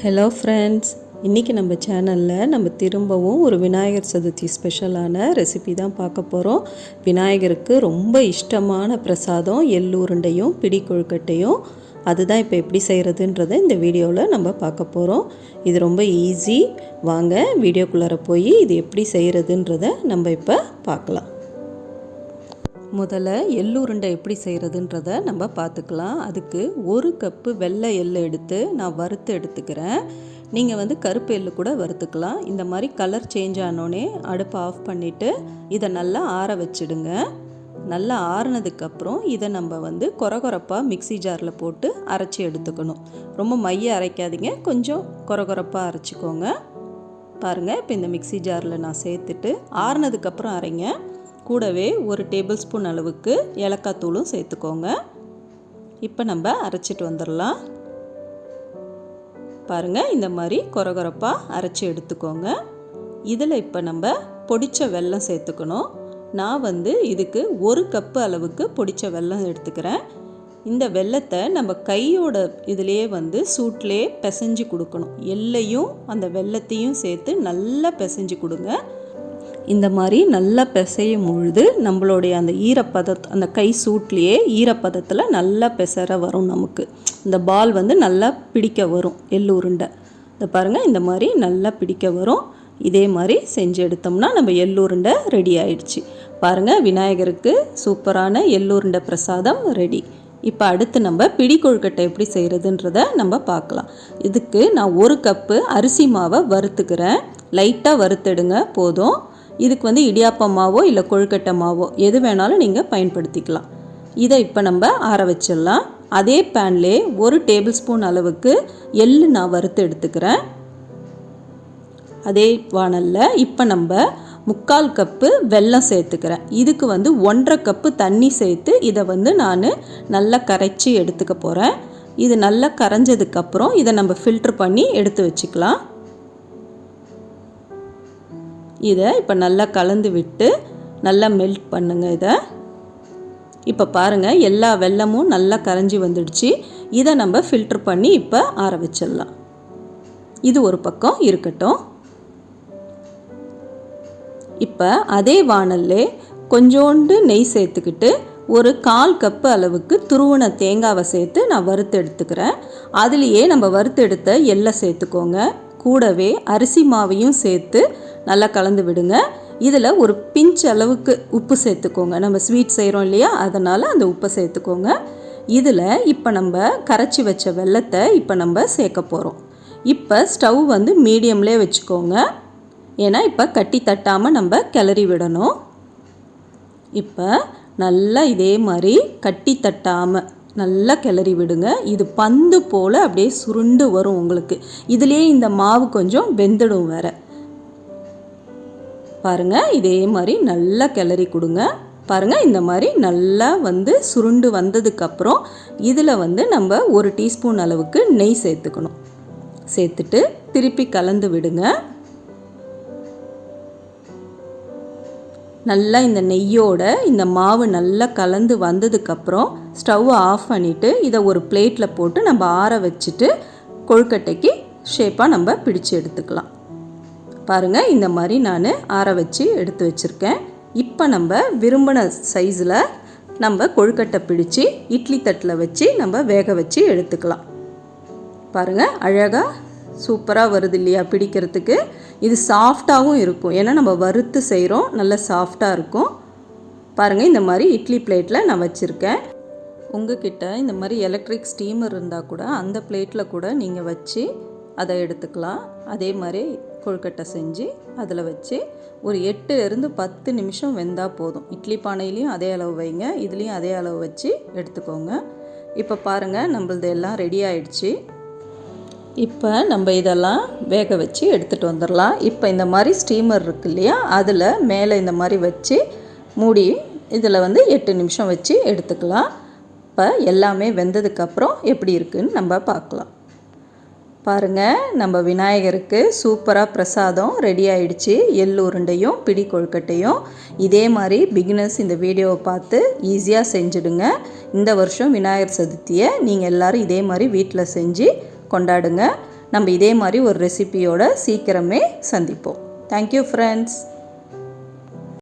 Hello friends இன்றைக்கி நம்ம சேனலில் நம்ம திரும்பவும் ஒரு விநாயகர் சதுர்த்தி ஸ்பெஷலான ரெசிபி தான் பார்க்க போகிறோம் விநாயகருக்கு ரொம்ப இஷ்டமான பிரசாதம் எள்ளுருண்டையும் பிடி கொழுக்கட்டையும் அதுதான் இப்போ எப்படி செய்கிறதுன்றதை இந்த வீடியோவில் நம்ம பார்க்க போகிறோம் இது ரொம்ப ஈஸி வாங்க வீடியோக்குள்ளார போய் இது எப்படி செய்கிறதுன்றதை நம்ம இப்போ பார்க்கலாம். முதல்ல எள்ளுருண்டை எப்படி செய்கிறதுன்றத நம்ம பார்த்துக்கலாம். அதுக்கு ஒரு கப்பு வெள்ளை எள்ளு எடுத்து நான் வறுத்து எடுத்துக்கிறேன். நீங்கள் வந்து கருப்பு எள்ளு கூட வறுத்துக்கலாம். இந்த மாதிரி கலர் சேஞ்ச் ஆனோடனே அடுப்பை ஆஃப் பண்ணிவிட்டு இதை நல்லா ஆற வச்சிடுங்க. நல்லா ஆறுனதுக்கப்புறம் இதை நம்ம வந்து கொரகொரப்பாக மிக்ஸி ஜாரில் போட்டு அரைச்சி எடுத்துக்கணும். ரொம்ப மைய அரைக்காதீங்க. கொஞ்சம் கொரகொரப்பாக அரைச்சிக்கோங்க. பாருங்கள் இப்போ இந்த மிக்ஸி ஜாரில் நான் சேர்த்துட்டு ஆறுனதுக்கப்புறம் அரைங்க. கூடவே ஒரு டேபிள் ஸ்பூன் அளவுக்கு ஏலக்காய் தூளும் சேர்த்துக்கோங்க. இப்போ நம்ம அரைச்சிட்டு வந்துடலாம். பாருங்கள் இந்த மாதிரி கொரகொரப்பாக அரைச்சி எடுத்துக்கோங்க. இதில் இப்போ நம்ம பொடிச்ச வெல்லம் சேர்த்துக்கணும். நான் வந்து இதுக்கு ஒரு கப்பு அளவுக்கு பொடித்த வெல்லம் எடுத்துக்கிறேன். இந்த வெள்ளத்தை நம்ம கையோட இதுலேயே வந்து சூட்லேயே பிசைஞ்சு கொடுக்கணும். எல்லையும் அந்த வெள்ளத்தையும் சேர்த்து நல்லா பிசைஞ்சு கொடுங்க. இந்த மாதிரி நல்லா பிசையும் பொழுது நம்மளுடைய அந்த ஈரப்பதத் அந்த கை சூட்லேயே ஈரப்பதத்தில் நல்லா பிசற வரும் நமக்கு. இந்த பால் வந்து நல்லா பிடிக்க வரும் எள்ளு உருண்டை. இந்த பாருங்கள் இந்த மாதிரி நல்லா பிடிக்க வரும். இதே மாதிரி செஞ்சு எடுத்தோம்னா நம்ம எள்ளுருண்டை ரெடி ஆயிடுச்சு. பாருங்கள் விநாயகருக்கு சூப்பரான எள்ளுருண்டை பிரசாதம் ரெடி இப்போ அடுத்து நம்ம பிடி கொழுக்கட்டை எப்படி செய்கிறதுன்றத நம்ம பார்க்கலாம். இதுக்கு நான் ஒரு கப்பு அரிசி மாவை வறுத்துக்கிறேன். லைட்டாக வறுத்தெடுங்க போதும். இதுக்கு வந்து இடியாப்ப மாவோ இல்லை கொழுக்கட்டை மாவோ எது வேணாலும் நீங்கள் பயன்படுத்திக்கலாம். இதை இப்போ நம்ம ஆற வச்சிடலாம். அதே பேன்லே ஒரு டேபிள் ஸ்பூன் அளவுக்கு எள்ளு நான் வறுத்து எடுத்துக்கிறேன். அதே வானலில் இப்போ நம்ம முக்கால் கப்பு வெல்லம் சேர்த்துக்கிறேன். இதுக்கு வந்து ஒன்றரை கப்பு தண்ணி சேர்த்து இதை வந்து நான் நல்லா கரைச்சி எடுத்துக்க போகிறேன் இது நல்லா கரைஞ்சதுக்கப்புறம் இதை நம்ம ஃபில்ட்ரு பண்ணி எடுத்து வச்சுக்கலாம். இதை இப்போ நல்லா கலந்து விட்டு நல்லா மெல்ட் பண்ணுங்கள் இதை. இப்போ பாருங்கள் எல்லா வெள்ளமும் நல்லா கரைஞ்சி வந்துடுச்சு. இதை நம்ம ஃபில்ட்ரு பண்ணி இப்போ ஆற வச்சிடலாம் இது ஒரு பக்கம் இருக்கட்டும். இப்போ அதே வானல்லே கொஞ்சோண்டு நெய் சேர்த்துக்கிட்டு ஒரு கால் கப்பு அளவுக்கு துருவன தேங்காவை சேர்த்து நான் வறுத்து எடுத்துக்கிறேன். அதுலேயே நம்ம வறுத்து எடுத்த எள்ளை சேர்த்துக்கோங்க. கூடவே அரிசி மாவையும் சேர்த்து நல்லா கலந்து விடுங்க. இதில் ஒரு பிஞ்ச் அளவுக்கு உப்பு சேர்த்துக்கோங்க. நம்ம ஸ்வீட் செய்கிறோம் இல்லையா? அதனால் அந்த உப்பை சேர்த்துக்கோங்க. இதில் இப்போ நம்ம கரைச்சி வச்ச வெள்ளத்தை இப்போ நம்ம சேர்க்க போகிறோம். இப்போ ஸ்டவ் வந்து மீடியம்லேயே வச்சுக்கோங்க. ஏன்னா இப்போ கட்டி தட்டாமல் நம்ம கிளறி விடணும். இப்போ நல்லா இதே மாதிரி கட்டி தட்டாமல் நல்லா கிளறி விடுங்க. இது பந்து போல் அப்படியே சுருண்டு வரும் உங்களுக்கு. இதுலேயே இந்த மாவு கொஞ்சம் வெந்துடும் வேற. பாருங்கள் இதே மாதிரி நல்லா கிளறி கொடுங்க. பாருங்கள் இந்த மாதிரி நல்லா வந்து சுருண்டு வந்ததுக்கப்புறம் இதில் வந்து நம்ம ஒரு டீஸ்பூன் அளவுக்கு நெய் சேர்த்துக்கணும். சேர்த்துட்டு திருப்பி கலந்து விடுங்க. நல்லா இந்த நெய்யோட இந்த மாவு நல்லா கலந்து வந்ததுக்கப்புறம் ஸ்டவ்வை ஆஃப் பண்ணிவிட்டு இதை ஒரு பிளேட்டில் போட்டு நம்ம ஆற வச்சுட்டு கொழுக்கட்டைக்கு ஷேப்பாக நம்ம பிடிச்சு எடுத்துக்கலாம். பாருங்கள் இந்த மாதிரி நான் ஆற வச்சு எடுத்து வச்சுருக்கேன். இப்போ நம்ம விரும்பின சைஸில் நம்ம கொழுக்கட்டை பிடிச்சி இட்லி தட்டில் வச்சு நம்ம வேக வச்சு எடுத்துக்கலாம். பாருங்கள் அழகாக சூப்பராக வருது இல்லையா பிடிக்கிறதுக்கு. இது சாஃப்டாகவும் இருக்கும். ஏன்னா நம்ம வறுத்து செய்கிறோம் நல்ல சாஃப்டாக இருக்கும். பாருங்கள் இந்த மாதிரி இட்லி பிளேட்டில் நான் வச்சுருக்கேன். உங்ககிட்ட இந்த மாதிரி எலக்ட்ரிக் ஸ்டீமர் இருந்தால் கூட அந்த பிளேட்டில் கூட நீங்கள் வச்சு அதை எடுத்துக்கலாம். அதே மாதிரி கொழுக்கட்டை செஞ்சு அதில் வச்சு ஒரு எட்டு இருந்து பத்து நிமிஷம் வெந்தால் போதும். இட்லி பானையிலையும் அதே அளவு வைங்க. இதுலேயும் அதே அளவு வச்சு எடுத்துக்கோங்க. இப்போ பாருங்கள் நம்மளது எல்லாம் ரெடி ஆயிடுச்சு. இப்போ நம்ம இதெல்லாம் வேக வச்சு எடுத்துகிட்டு வந்துடலாம். இப்போ இந்த மாதிரி ஸ்டீமர் இருக்கு இல்லையா அதில் மேலே இந்த மாதிரி வச்சு மூடி இதில் வந்து எட்டு நிமிஷம் வச்சு எடுத்துக்கலாம். இப்போ எல்லாமே வெந்ததுக்கப்புறம் எப்படி இருக்குன்னு நம்ம பார்க்கலாம். பாருங்கள் நம்ம விநாயகருக்கு சூப்பராக பிரசாதம் ரெடி ஆயிடுச்சு. எள்ளு உருண்டையும் பிடி கொழுக்கட்டையும். இதே மாதிரி பிகினர்ஸ் இந்த வீடியோவை பார்த்து ஈஸியாக செஞ்சுடுங்க. இந்த வருஷம் விநாயகர் சதுர்த்தியை நீங்கள் எல்லோரும் இதே மாதிரி வீட்டில் செஞ்சு கொண்டாடுங்க. நம்ம இதே மாதிரி ஒரு ரெசிபியோட சீக்கிரமே சந்திப்போம். Thank you friends